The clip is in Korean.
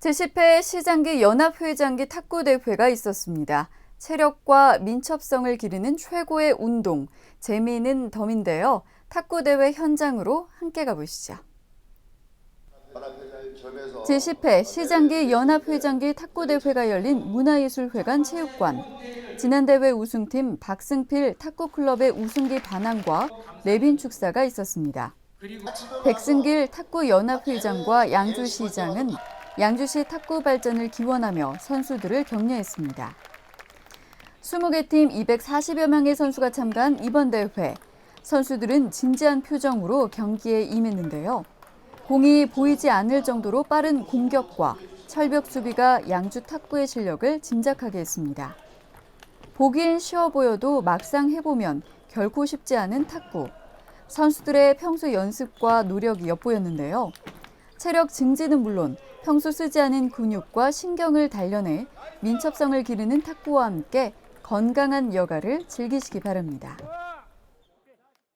제10회 시장기 연합회장기 탁구대회가 있었습니다. 체력과 민첩성을 기르는 최고의 운동, 재미있는 덤인데요. 탁구대회 현장으로 함께 가보시죠. 제10회 시장기 연합회장기 탁구대회가 열린 문화예술회관 체육관. 지난 대회 우승팀 박승필 탁구클럽의 우승기 반항과 레빈 축사가 있었습니다. 백승길 탁구연합회장과 양주시장은 양주시 탁구 발전을 기원하며 선수들을 격려했습니다. 20개 팀 240여 명의 선수가 참가한 이번 대회. 선수들은 진지한 표정으로 경기에 임했는데요. 공이 보이지 않을 정도로 빠른 공격과 철벽 수비가 양주 탁구의 실력을 짐작하게 했습니다. 보기엔 쉬워 보여도 막상 해보면 결코 쉽지 않은 탁구. 선수들의 평소 연습과 노력이 엿보였는데요. 체력 증진은 물론 평소 쓰지 않은 근육과 신경을 단련해 민첩성을 기르는 탁구와 함께 건강한 여가를 즐기시기 바랍니다.